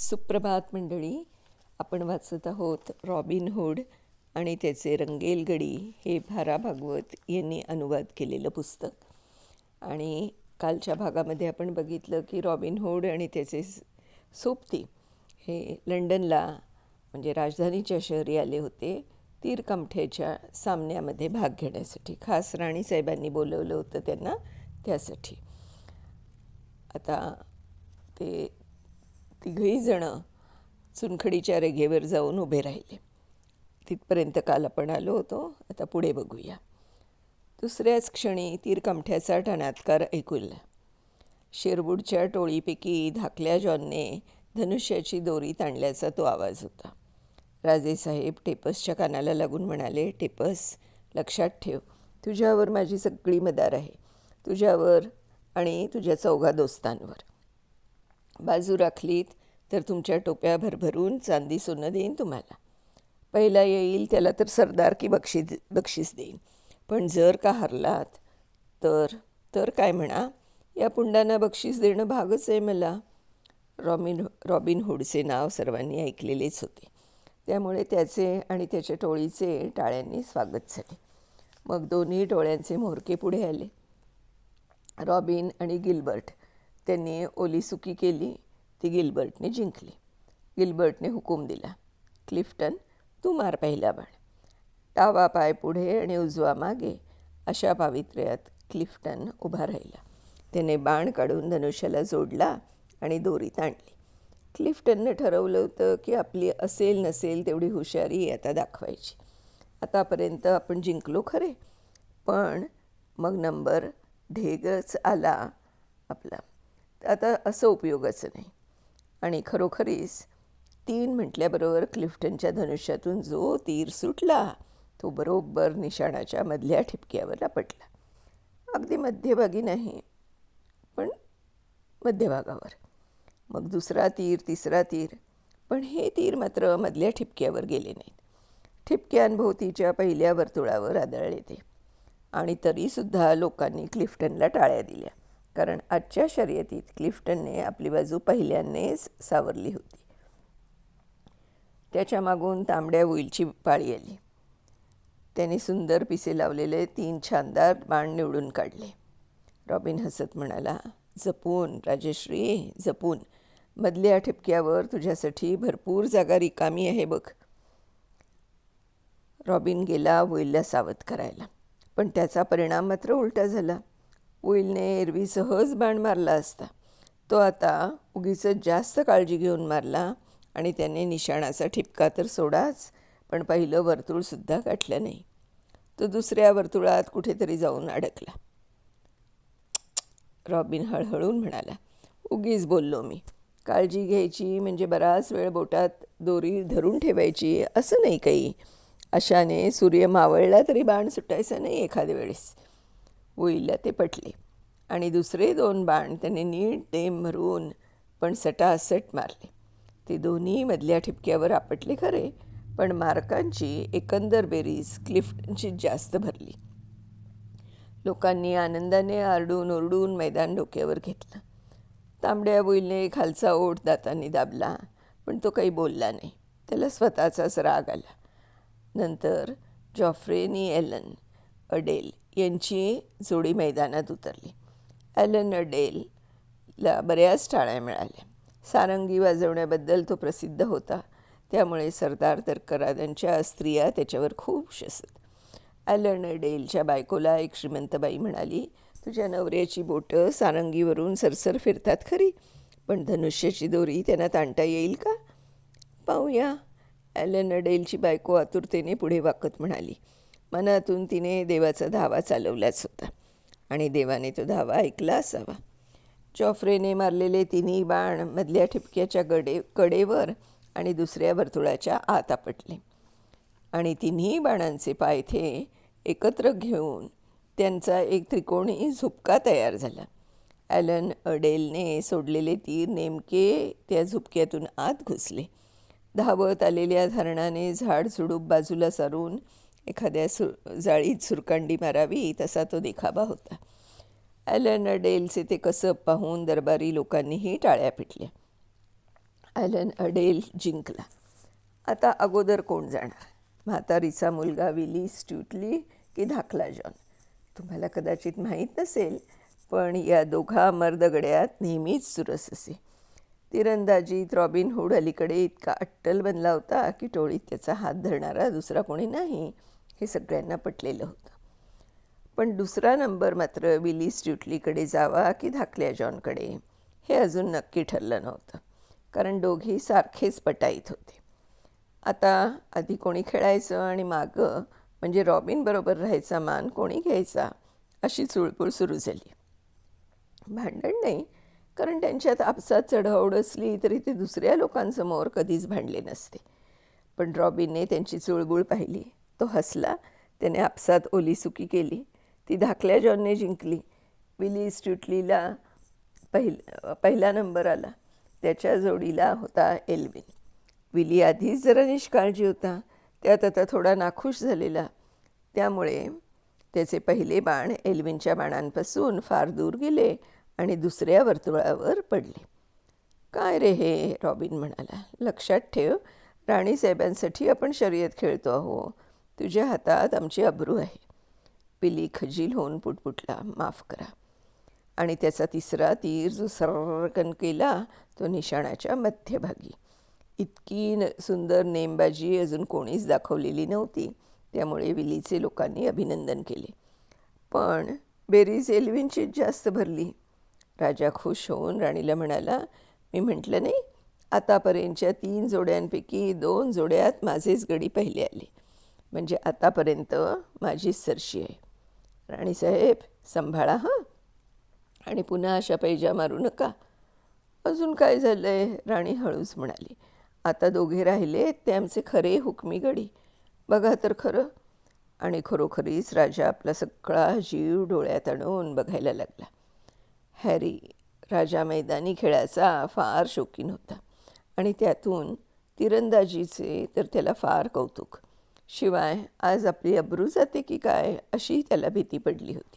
सुप्रभात मंडळी. आपण वाचत आहोत रॉबिन हुड आणि त्याचे रंगेल गडी हे भारा भागवत यांनी अनुवाद केलेलं पुस्तक. आणि कालच्या भागामध्ये आपण बघितलं की रॉबिन हुड आणि त्याचे स- सोबती हे लंडनला म्हणजे राजधानीच्या शहरी आले होते तीरकमठ्याच्या सामन्यामध्ये भाग घेण्यासाठी. खास राणीसाहेबांनी बोलवलं होतं त्यांना त्यासाठी. आता ते तिघही जणं चुनखडीच्या रेघेवर जाऊन उभे राहिले. तिथपर्यंत काल आपण आलो होतो. आता पुढे बघूया. दुसऱ्याच क्षणी तीरकमठ्याचा ठणात्कार ऐकूला शेरबुडच्या टोळीपैकी धाकल्या जॉनने धनुष्याची दोरी ताणल्याचा तो आवाज होता. राजेसाहेब टेपसच्या कानाला लागून म्हणाले टेपस लक्षात ठेव. तुझ्यावर माझी सगळी मदार आहे. तुझ्यावर आणि तुझ्या चौघा दोस्तांवर. बाजू राखलीत तर तुमच्या टोप्या भरभरून चांदी सोनं देईन तुम्हाला. पहिला येईल त्याला तर सरदार की बक्षीस बक्षीस देईन. पण जर का हरलात तर तर काय म्हणा? या पुंडांना बक्षीस देणं भागच आहे मला. रॉबिन रॉबिन हुडचे नाव सर्वांनी ऐकलेलेच होते. त्यामुळे त्याचे आणि त्याच्या टोळीचे टाळ्यांनी स्वागत झाले. मग दोन्ही टोळ्यांचे म्होरके पुढे आले. रॉबिन आणि गिल्बर्ट त्यांनी ओलीसुकी केली. ती गिल्बर्टने जिंकली. गिल्बर्टने हुकूम दिला. क्लिफ्टन तू मार पहिला बाण. डावा पाय पुढे आणि उजवा मागे. अशा पावित्र्यात क्लिफ्टन उभा राहिला. त्याने बाण काढून धनुष्याला जोडला आणि दोरी ताणली क्लिफ्टननं ठरवलं होतं की आपली असेल नसेल तेवढी हुशारी आता दाखवायची. आतापर्यंत आपण जिंकलो खरे. पण मग नंबर ढेगच आला आपला. आता असं उपयोगाचं नाही. आणि खरोखरीच तीन म्हटल्याबरोबर क्लिफ्टनच्या धनुष्यातून जो तीर सुटला तो बरोबर निशाणाच्या मधल्या ठिपक्यावर लपटला अगदी मध्यभागी नाही पण मध्यभागावर. मग दुसरा तीर तिसरा तीर पण हे तीर मात्र मधल्या ठिपक्यावर गेले नाहीत. ठिपक्यांभोवतीच्या पहिल्या वर्तुळावर आदळले ते. आणि तरीसुद्धा लोकांनी क्लिफ्टनला टाळ्या दिल्या. कारण आजच्या शर्यतीत क्लिफ्टनने आपली बाजू पहिल्यानेच सावरली होती. त्याच्या मागून तांबड्या वुईलची पाळी आली. त्याने सुंदर पिसे लावलेले तीन छानदार बाण निवडून काढले. रॉबिन हसत म्हणाला जपून राजश्री जपून. मधल्या ठिपक्यावर तुझ्यासाठी भरपूर जागा रिकामी आहे बघ. रॉबिन गेला वुईलला सावध करायला. पण त्याचा परिणाम मात्र उलटा झाला. वुईलने एरवी सहज बाण मारला असता. तो आता उगीच जास्त काळजी घेऊन मारला आणि त्याने निशाणाचा ठिपका तर सोडाच पण पहिलं वर्तुळसुद्धा गाठलं नाही. तो दुसऱ्या वर्तुळात कुठेतरी जाऊन अडकला. रॉबिन हळहळून म्हणाला उगीच बोललो मी. काळजी घ्यायची म्हणजे बराच वेळ बोटात दोरी धरून ठेवायची असं नाही काही. अशाने सूर्य मावळला तरी बाण सुटायचा नाही एखाद्या वेळेस. होईला ते पटले. आणि दुसरे दोन बाण त्याने नीट देम भरून पण सटासट मारले. ते दोन्ही मधल्या ठिपक्यावर आपटले खरे पण मार्कांची एकंदर बेरीज क्लिफ्टनची जास्त भरली. लोकांनी आनंदाने आरडून ओरडून मैदान डोक्यावर घेतलं. तांबड्या बुईलने खालचा ओठ दातांनी दाबला पण तो काही बोलला नाही. त्याला स्वतःचाच राग आला. नंतर जॉफ्रेनी एलन अडेल यांची जोडी मैदानात उतरली. ॲलन अडेलला बऱ्याच टाळ्या मिळाल्या. सारंगी वाजवण्याबद्दल तो प्रसिद्ध होता. त्यामुळे सरदार तरकरादांच्या स्त्रिया त्याच्यावर खूप शसत ॲलन डेलच्या बायकोला एक श्रीमंतबाई म्हणाली तुझ्या नवऱ्याची बोटं सारंगीवरून सरसर फिरतात खरी पण धनुष्याची दोरी त्यांना ताणता येईल का? पाहूया ॲलन डेलची बायको आतुरतेने पुढे वाकत म्हणाली. मनातून तिने देवाचा धावा चालवलाच होता. आणि देवाने तो धावा ऐकला असावा. जॉफ्रेने मारलेले तिन्ही बाण मधल्या ठिपक्याच्या गडे कडेवर आणि दुसऱ्या वर्तुळाच्या आत आपटले. आणि तिन्ही बाणांचे पायथे एकत्र घेऊन त्यांचा एक त्रिकोणी झुपका तयार झाला. ॲलन अडेलने सोडलेले तीर नेमके त्या झुपक्यातून आत घुसले. धावत आलेल्या धरणाने झाड झुडूप बाजूला सारून एखाद्या सु जाळीत सुरकांडी मारावी तसा तो देखावा होता. ॲलन अडेलचे ते कसब पाहून दरबारी लोकांनीही टाळ्या पिटल्या. ॲलन अडेल जिंकला. आता अगोदर कोण जाणार? म्हातारीचा मुलगा विली स्ट्युटली की धाकला जॉन? तुम्हाला कदाचित माहीत नसेल पण या दोघा मर्दगड्यात नेहमीच सुरस असे. तिरंदाजीत रॉबिन हुड अलीकडे इतका अट्टल बनला होता की टोळीत त्याचा हात धरणारा दुसरा कोणी नाही. हे सगळ्यांना पटलेलं होतं. पण दुसरा नंबर मात्र विली स्ट्युटलीकडे जावा की धाकल्या जॉनकडे हे अजून नक्की ठरलं नव्हतं कारण दोघी सारखेच पटाईत होते. आता आधी कोणी खेळायचं आणि मागं म्हणजे रॉबिनबरोबर राहायचा मान कोणी घ्यायचा अशी चुळबुळ सुरू झाली. भांडण नाही कारण त्यांच्यात आपसात चढावड असली तरी ते दुसऱ्या लोकांसमोर कधीच भांडले नसते. पण रॉबिनने त्यांची चुळबुळ पाहिली. तो हसला. त्याने आपसात ओलीसुकी केली. ती धाकल्या जॉनने जिंकली. विली स्ट्युटलीला पहिल पहिला नंबर आला. त्याच्या जोडीला होता एल्विन. विली आधीच जरा निष्काळजी होता. त्यात आता थोडा नाखुश झालेला. त्यामुळे त्याचे पहिले बाण एल्विनच्या बाणांपासून फार दूर गेले आणि दुसऱ्या वर्तुळावर पडले. काय रे हे? रॉबिन म्हणाला. लक्षात ठेव. राणीसाहेबांसाठी आपण शर्यत खेळतो आहो. तुझ्या हातात आमची अब्रू आहे. पिली खजील होऊन पुटपुटला माफ करा. आणि त्याचा तिसरा तीर जो सरकन केला तो निशाणाच्या मध्यभागी. इतकी न सुंदर नेमबाजी अजून कोणीच दाखवलेली नव्हती. त्यामुळे विलीचे लोकांनी अभिनंदन केले. पण बेरीज एल्विनचीच जास्त भरली. राजा खुश होऊन राणीला म्हणाला मी म्हटलं नाही आतापर्यंतच्या तीन जोड्यांपैकी दोन जोड्यात माझेच गडी पहिले आले. म्हणजे आतापर्यंत माझी सरशी आहे. राणीसाहेब सांभाळा हां. आणि पुन्हा अशा पैजा मारू नका. अजून काय झालं आहे राणी हळूच म्हणाली. आता दोघे राहिले ते आमचे खरे हुकमी गडी. बघा तर खरं. आणि खरोखरीच राजा आपला सगळा जीव डोळ्यात आणून बघायला लागला. हॅरी राजा मैदानी खेळाचा फार शौकीन होता. आणि त्यातून तिरंदाजीचे तर त्याला फार कौतुक. शिवाय आज आपली अब्रू जाते की काय अशी त्याला भीती पडली होती.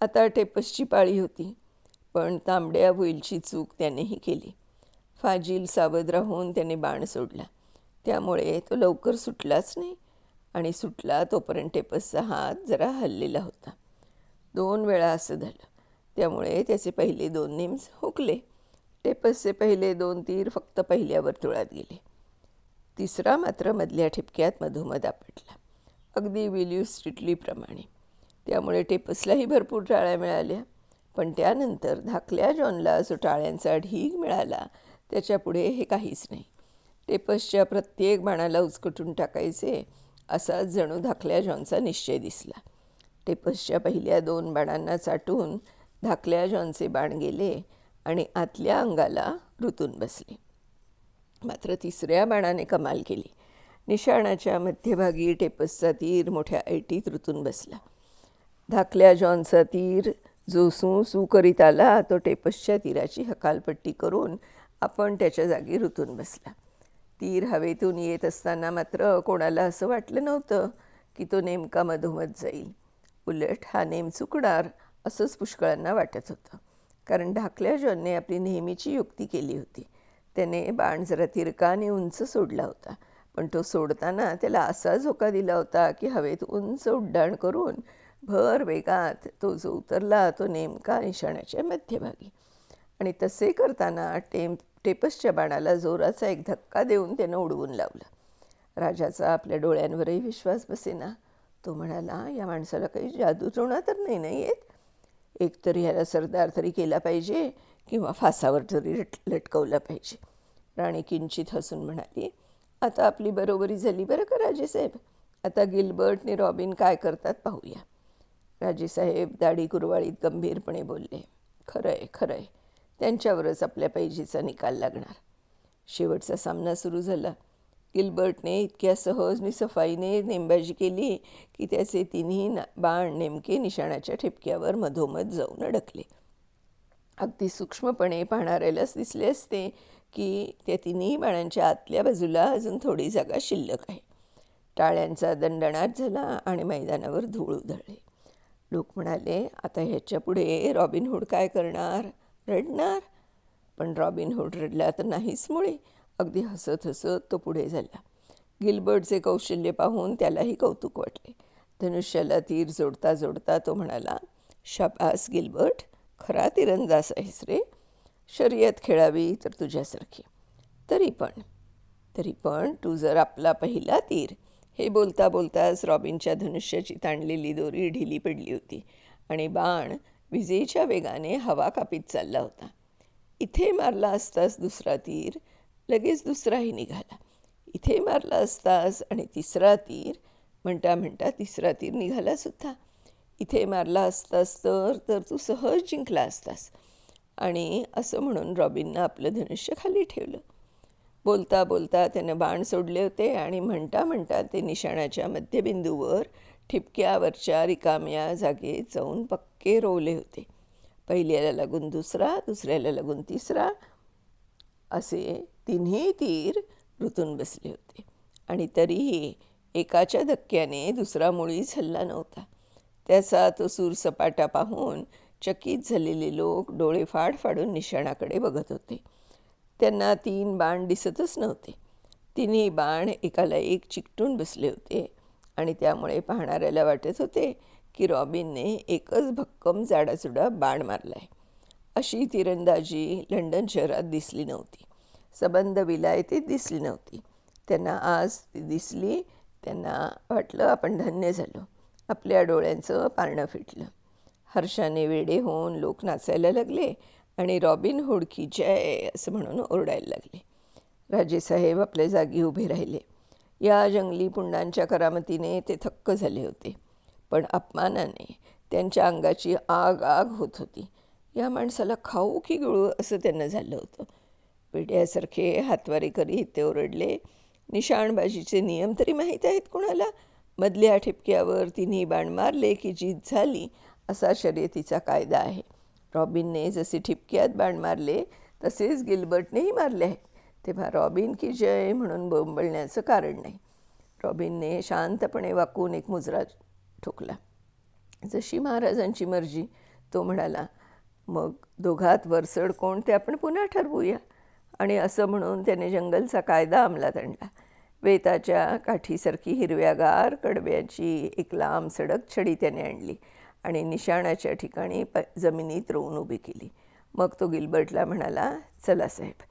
आता टेपसची पाळी होती पण तांबड्या होईलची चूक त्यानेही केली. फाजील सावध राहून त्याने बाण सोडला. त्यामुळे तो लवकर सुटलाच नाही आणि सुटला तोपर्यंत टेपसचा हात जरा हललेला होता. दोन वेळा असं झालं. त्यामुळे त्याचे पहिले दोन नेम्स हुकले. टेपसचे पहिले दोन तीर फक्त पहिल्या वर्तुळात गेले. तिसरा मात्र मधल्या ठिपक्यात मधोमध आपटला. अगदी विल्यू स्ट्रिटलीप्रमाणे. त्यामुळे टेपसलाही भरपूर टाळ्या मिळाल्या. पण त्यानंतर धाकल्या जॉनला जो टाळ्यांचा ढीग मिळाला त्याच्यापुढे हे काहीच नाही. टेपसच्या प्रत्येक बाणाला उचकटून टाकायचे असा जणू धाकल्या जॉनचा निश्चय दिसला. टेपसच्या पहिल्या दोन बाणांना चाटून धाकल्या जॉनचे बाण गेले आणि आतल्या अंगाला ऋतून बसले. मात्र तिसऱ्या बाणाने कमाल केली. निशाणाच्या मध्यभागी टेपसचा तीर मोठ्या ऐटीत ऋतून बसला. धाकल्या जॉनचा तीर जो सू सू करीत आला तो टेपसच्या तीराची हकालपट्टी करून आपण त्याच्या जागी ऋतून बसला. तीर हवेतून येत असताना मात्र कोणाला असं वाटलं नव्हतं की तो नेमका मधोमध जाईल. उलट हा नेम चुकणार असंच पुष्कळांना वाटत होतं. कारण ढाकल्या जॉनने आपली नेहमीची युक्ती केली होती. त्याने बाण जरा तिरकाने उंच सोडला होता. पण तो सोडताना त्याला असा झोका दिला होता की हवेत उंच उड्डाण करून भर वेगात तो जो उतरला तो नेमका निशाण्याच्या मध्यभागी. आणि तसे करताना टेम टेपसच्या बाणाला जोराचा एक धक्का देऊन त्यानं उडवून लावलं. राजाचा आपल्या डोळ्यांवरही विश्वास बसेना. तो म्हणाला या माणसाला काही जादू टोणा तर नाही नाही येत? एकतर ह्याला सरदार तरी केला पाहिजे. किंवा फासावर तरी लट लटकवला पाहिजे. राणी किंचित हसून म्हणाली आता आपली बरोबरी झाली बरं का राजेसाहेब? आता गिलबर्टने रॉबिन काय करतात पाहूया. राजेसाहेब दाढी कुरवाळीत गंभीरपणे बोलले खरं आहे खरं आहे त्यांच्यावरच आपल्या पैजीचा निकाल लागणार. शेवटचा सामना सुरू झाला. गिल्बर्टने इतक्या सहज सफाईने नेमबाजी केली की त्याचे तिन्ही ना बाण नेमके निशाणाच्या ठिपक्यावर मधोमध जाऊन अडकले. अगदी सूक्ष्मपणे पाहणाऱ्यालाच दिसले असते की त्या तिन्ही बाणांच्या आतल्या बाजूला अजून थोडी जागा शिल्लक आहे. टाळ्यांचा दंडणाट झाला आणि मैदानावर धूळ उधळले. लोक म्हणाले आता ह्याच्या पुढे रॉबिनहूड काय करणार? रडणार? पण रॉबिनहूड रडला तर नाहीच मुळे. अगदी हसत हसत तो पुढे झाला. गिलबर्टचे कौशल्य पाहून त्यालाही कौतुक वाटले. धनुष्याला तीर जोडता जोडता तो म्हणाला शाबास गिलबर्ट! खरा तिरंदाज आहेस रे. शर्यत खेळावी तर तुझ्यासारखी. तरी पण तरी पण तू जर आपला पहिला तीर हे बोलता बोलताच रॉबिनच्या धनुष्याची ताणलेली दोरी ढिली पडली होती आणि बाण विजेच्या वेगाने हवा कापीत चालला होता. इथे मारला असतास दुसरा तीर लगेच दुसराही निघाला. इथे मारला असतास आणि तिसरा तीर म्हणता म्हणता तिसरा तीर निघाला सुद्धा. इथे मारला असतास तर तर तू सहज जिंकला असतास. आणि असं म्हणून रॉबिननं आपलं धनुष्य खाली ठेवलं. बोलता बोलता त्यानं बाण सोडले होते आणि म्हणता म्हणता ते निशाणाच्या मध्यबिंदूवर ठिपक्यावरच्या रिकाम्या जागेत जाऊन पक्के रोवले होते. पहिल्याला लागून दुसरा दुसऱ्याला लागून तिसरा. असे तिन्ही तीर ऋतून बसले होते. आणि तरीही एकाच्या धक्क्याने दुसरा मुळीच हल्ला नव्हता. त्याचा तो सूरसपाटा पाहून चकित झालेले लोक डोळे फाड फाडून निशाणाकडे बघत होते. त्यांना तीन बाण दिसतच नव्हते. तिन्ही बाण एकाला एक चिकटून बसले होते आणि त्यामुळे पाहणाऱ्याला वाटत होते की रॉबिनने एकच भक्कम जाडाजुडा बाण मारला आहे अशी तिरंदाजी लंडन शहरात दिसली नव्हती. सबंध विलायतीत दिसली नव्हती. त्यांना आज ती दिसली त्यांना वाटलं आपण धन्य झालो. आपल्या डोळ्यांचं पारणं फिटलं. हर्षाने वेडे होऊन लोक नाचायला लागले आणि रॉबिन हुड की जय असं म्हणून ओरडायला लागले. राजेसाहेब आपल्या जागी उभे राहिले. या जंगली पुंडांच्या करामतीने ते थक्क झाले होते. पण अपमानाने त्यांच्या अंगाची आग आग होत होती. या माणसाला खाऊ की गिळू असं त्यांना झालं होतं. पिढ्यासारखे हातवारी करीत ते ओरडले. निशाणबाजीचे नियम तरी माहीत आहेत कुणाला? मधल्या ठिपक्यावर तिन्ही बाण मारले की जीत झाली असा शर्यतीचा कायदा आहे. रॉबिनने जसे ठिपक्यात बाण मारले तसेच गिलबर्टनेही मारले आहे तेव्हा रॉबिन की जय म्हणून बोंबळण्याचं कारण नाही. रॉबिनने शांतपणे वाकून एक मुजरा ठोकला. जशी महाराजांची मर्जी तो म्हणाला मग दोघात वरसड कोण ते आपण पुन्हा ठरवूया. आणि असं म्हणून त्याने जंगलचा कायदा अंमलात आणला. वेताच्या काठीसारखी हिरव्यागार कडब्याची एक लांब सडक छडी त्याने आणली आणि निशाणाच्या ठिकाणी प जमिनीत रोवून उभी केली. मग तो गिलबर्टला म्हणाला चला साहेब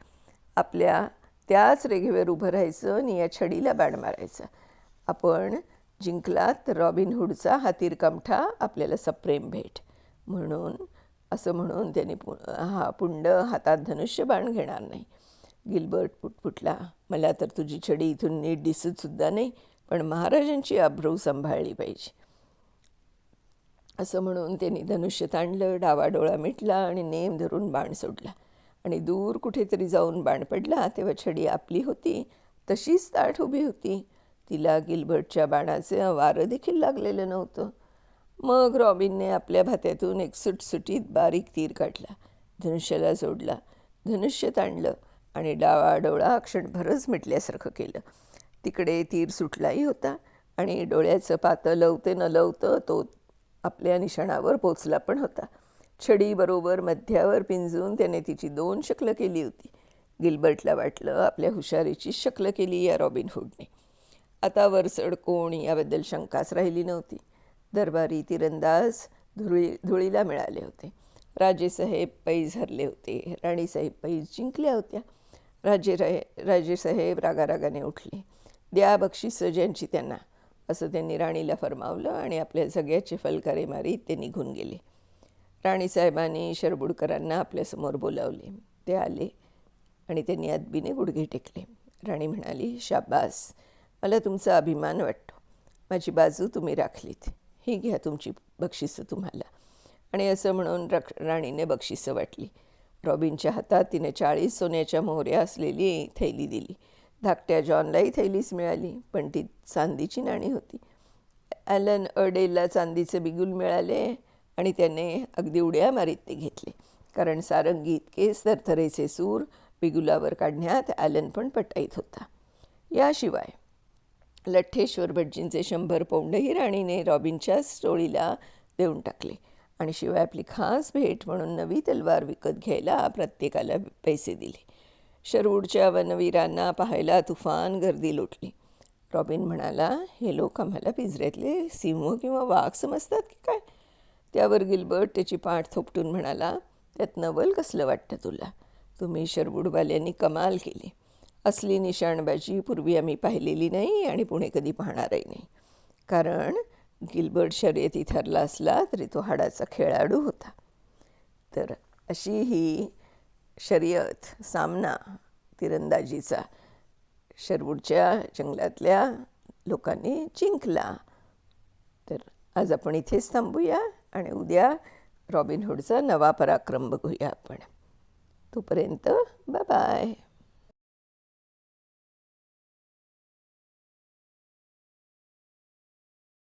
आपल्या त्याच रेघेवर उभं राहायचं आणि या छडीला बाण मारायचं. आपण जिंकलात तर रॉबिन हातीर आपल्याला सप्रेम भेट. म्हणून असं म्हणून त्याने पु हा पुंड हातात धनुष्य बाण घेणार नाही. गिलबर्ट पुटपुटला मला तर तुझी छडी इथून नीट दिसतसुद्धा नाही पण महाराजांची आभ्रू सांभाळली पाहिजे. असं म्हणून त्यांनी धनुष्य ताणलं डावा डोळा मिटला आणि नेम धरून बाण सोडला. आणि दूर कुठेतरी जाऊन बाण पडला तेव्हा छडी आपली होती तशीच ताठ उभी होती. तिला गिलबर्टच्या बाणाचे वारं देखील लागलेलं नव्हतं. मग रॉबिनने आपल्या भात्यातून एक सुटसुटीत बारीक तीर काढला. धनुष्याला जोडला. धनुष्य ताणलं आणि डावा डोळा क्षणभरच मिटल्यासारखं केलं. तिकडे तीर सुटलाही होता आणि डोळ्याचं पातं लवते न लवतं तो आपल्या निशाणावर पोचला पण होता. छडीबरोबर मध्यावर पिंजून त्याने तिची दोन शकलं केली होती. गिलबर्टला वाटलं आपल्या हुशारीची शकलं केली या रॉबिन हुडने. आता वरचढ कोण याबद्दल शंकाच राहिली नव्हती. दरबारी तिरंदाज धुळी धुळीला मिळाले होते. राजेसाहेब पैज हरले होते. राणीसाहेब पैज जिंकल्या होत्या. राजे राय राजेसाहेब रागारागाने उठले. द्या बक्षीस ज्यांची त्यांना असं त्यांनी राणीला फरमावलं आणि आपल्या सगळ्याचे फलकारे मारीत ते निघून गेले. राणीसाहेबांनी शरबुडकरांना आपल्यासमोर बोलावले. ते आले आणि त्यांनी अदबीने गुडघे टेकले. राणी म्हणाली शाबास मला तुमचा अभिमान वाटतो. माझी बाजू तुम्ही राखलीत. ही घ्या तुमची बक्षिसं तुम्हाला. आणि असं म्हणून राख राणीने बक्षिसं वाटली. रॉबिनच्या हातात तिने चाळीस सोन्याच्या मोहऱ्या असलेली थैली दिली. धाकट्या जॉनलाही थैलीच मिळाली पण ती चांदीची नाणी होती. ॲलन अडेलला चांदीचे बिगुल मिळाले आणि त्याने अगदी उड्या मारीत ते घेतले. कारण सारंगी इतकेच थरथरेचे सूर बिगुलावर काढण्यात ॲलन पण पटाईत होता. याशिवाय लठ्ठेश्वर भटजींचे शंभर पौंडही राणीने रॉबिनच्याच टोळीला देऊन टाकले. आणि शिवाय आपली खास भेट म्हणून नवी तलवार विकत घ्यायला प्रत्येकाला पैसे दिले. शरूडच्या वनवीरांना पाहायला तुफान गर्दी लोटली. रॉबिन म्हणाला हे लोक आम्हाला पिंजऱ्यातले सिंह किंवा वाघ समजतात की काय? त्यावर गिलबर्ट त्याची पाठ थोपटून म्हणाला त्यात नवल कसलं वाटतं तुला? तुम्ही शरबुडवाल्यांनी कमाल केली. असली निशाणबाजी पूर्वी आम्ही पाहिलेली नाही आणि पुणे कधी पाहणारही नाही. कारण गिलबर्ट शर्यती ठरला असला तरी तो हाडाचा खेळाडू होता. तर अशी ही शर्यत सामना तिरंदाजीचा. शरवूडच्या जंगलातल्या लोकांनी जिंकला. तर आज आपण इथेच थांबूया आणि उद्या रॉबिनहूडचा नवा पराक्रम बघूया आपण. तोपर्यंत बाय